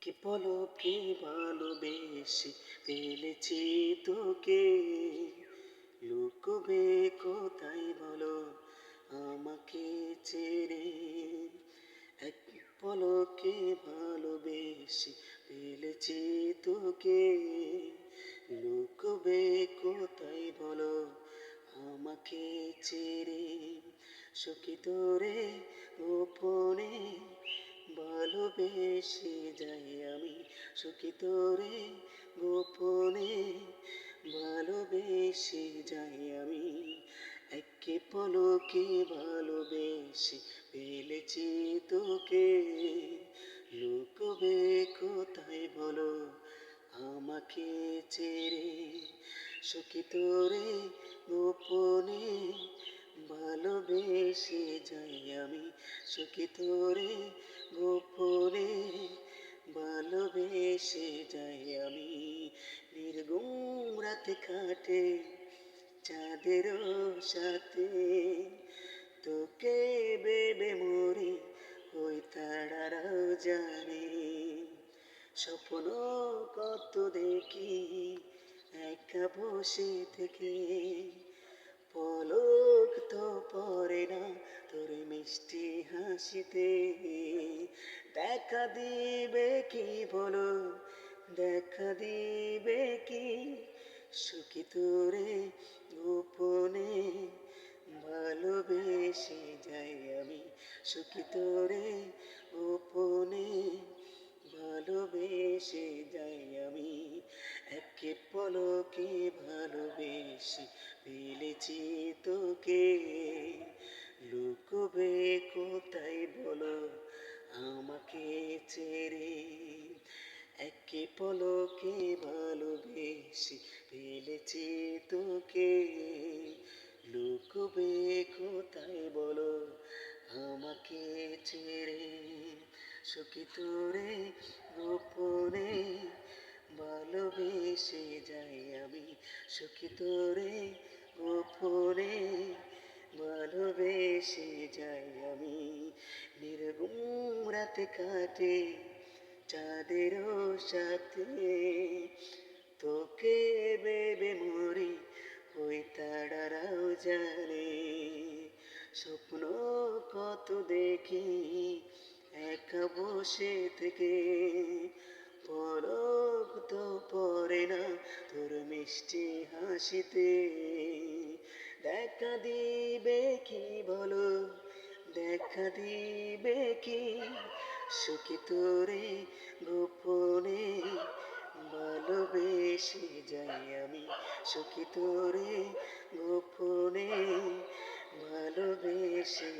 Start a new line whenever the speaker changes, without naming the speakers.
কি পলকে ভালোবেসে ফেলেছি তোকে। লুকবে কোথায় বলো আমাকে ছেড়ে? এক পলকে ভালোবেসে ফেলেছি তোকে। লুকবে কোথায় বলো আমাকে ছেড়ে? সখী তোরে গোপনে ভালোবেসে যাই সুখী তোরে গোপনে ভালোবেসে যাই আমি। একে পলকে ভালোবেসে ফেলেছি তোকে। লুকবে কোথায় বলো আমাকে ছেড়ে? সুখী তোরে গোপনে ভালোবেসে যাই আমি। সুখী তোরে গোপনে ভালোবেসে যাই আমি। নির্গুম রাতে কাটে চাঁদের সাথে। তোকে বেবে মরি, ওই তারারাও জানে স্বপ্ন কত দেখি, একা বসে থেকে। পলক তো পরে না তোর মিষ্টি হাসিতে। দেখা দিবে কি বলো? দেখা দিবে কি? সুখী তোরে গোপনে ভালোবেসে যাই আমি। সুখী তোরে গোপনে ভালোবেসে যাই আমি। একে পলকে ভালোবেসে ফেলেছি তোকে। লুকবে কোথায় বলো? পলকে ভালোবেসে ফেলেছি তোকে। লুকবে কোথায় বলো আমাকে ছেড়ে? সুখী তোরে গোপনে ভালোবেসে যাই আমি। সুখী তোরে গোপনে ভালোবেসে যাই আমি। নির্গুম রাতে কাটে চাঁদেরও সাথে তোকে বেবে মরি ওই তারারাও জানে স্বপ্ন কত দেখি একা বসে থেকে পরক তো পরে না তোর মিষ্টি হাসিতে। দেখা দিবে কি বলো? দেখা দিবে কি? সুখী তোরে গোপনে ভালোবেসে যাই আমি। সুখী তোরে গোপনে ভালোবেসে